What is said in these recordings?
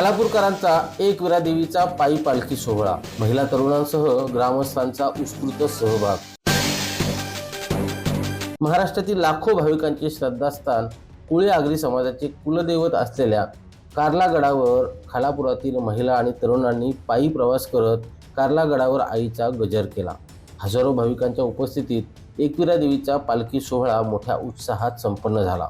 खालापूरकरांचा एकविरा देवीचा पायी पालखी सोहळा. महिला तरुणांसह ग्रामस्थांचा उत्स्फूर्त सहभाग. महाराष्ट्रातील लाखो भाविकांचे श्रद्धास्थान कुळे आगरी समाजाचे कुलदैवत असलेल्या कार्ला गडावर खालापुरातील महिला आणि तरुणांनी पायी प्रवास करत कार्ला गडावर आईचा गजर केला. हजारो भाविकांच्या उपस्थितीत एकविरा देवीचा पालखी सोहळा मोठ्या उत्साहात संपन्न झाला.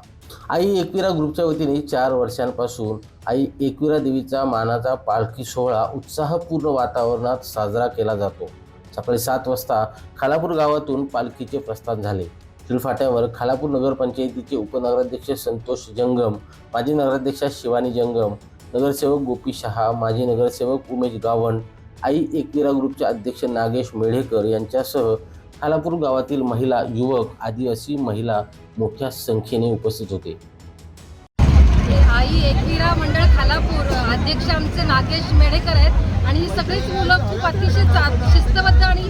आई एकविरा ग्रुपच्या वतीने चार वर्षांपासून आई एकविरा देवीचा मानाचा पालखी सोहळा उत्साहपूर्ण वातावरणात साजरा केला जातो. सकाळी सात वाजता खालापूर गावातून पालखीचे प्रस्थान झाले. फाट्यावर खालापूर नगरपंचायतीचे उपनगराध्यक्ष संतोष जंगम माजी नगराध्यक्षा शिवानी जंगम नगरसेवक गोपी शहा माजी नगरसेवक उमेश गावण आई एकविरा ग्रुपचे अध्यक्ष नागेश मेढेकर यांच्यासह खालापूर गावातील महिला युवक आदिवासी महिला मोठ्या संख्येने उपस्थित होते. आई एकविरा मंडळ खालापूर अध्यक्ष आमचे नागेश मेडेकर आहेत. आणि ही सगळीच मुलं खूप अतिशय चा- शिस्तबद्ध आणि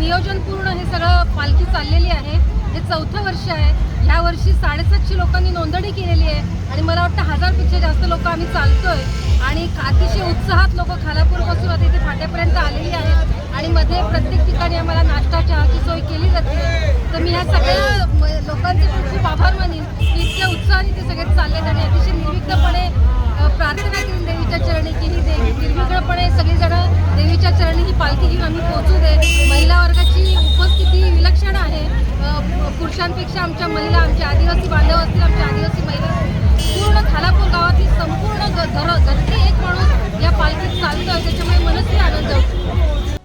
नियोजनपूर्ण हे सगळं पालखी चाललेली आहे. हे चौथं वर्ष आहे ह्या वर्षी साडेसातशे लोकांनी नोंदणी केलेली आहे आणि मला वाटतं हजारपेक्षा जास्त लोक आम्ही चालतोय. आणि अतिशय उत्साहात लोक खालापूरपासून आता इथे फाट्यापर्यंत आलेली आहेत. आणि मध्ये प्रत्येक ठिकाणी आम्हाला नाश्ता चहाची सोय केली जाते. तर मी ह्या सगळ्या लोकांचे खूप खूप आभार मानेन. की इतक्या उत्साहाने ते सगळे पुरुषांपेक्षा आमच्या महिला आमच्या आदिवासी बांधव असतील आमच्या आदिवासी महिला पूर्ण खालापूर गावातील संपूर्ण घर घरचे एक माणूस या पालखीत चालतोय. त्याच्यामुळे मनस्वी आनंद होतो.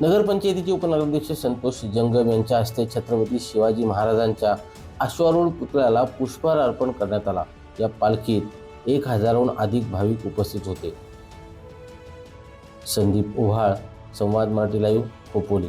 नगरपंचायतीचे उपनगराध्यक्ष संतोष जंगम यांच्या हस्ते छत्रपती शिवाजी महाराजांच्या अश्वारूढ पुतळ्याला पुष्पहार अर्पण करण्यात आला. या पालखीत एक हजारहून अधिक भाविक उपस्थित होते. संदीप ओव्हाळ संवाद मराठी लाईव्ह खोपोली.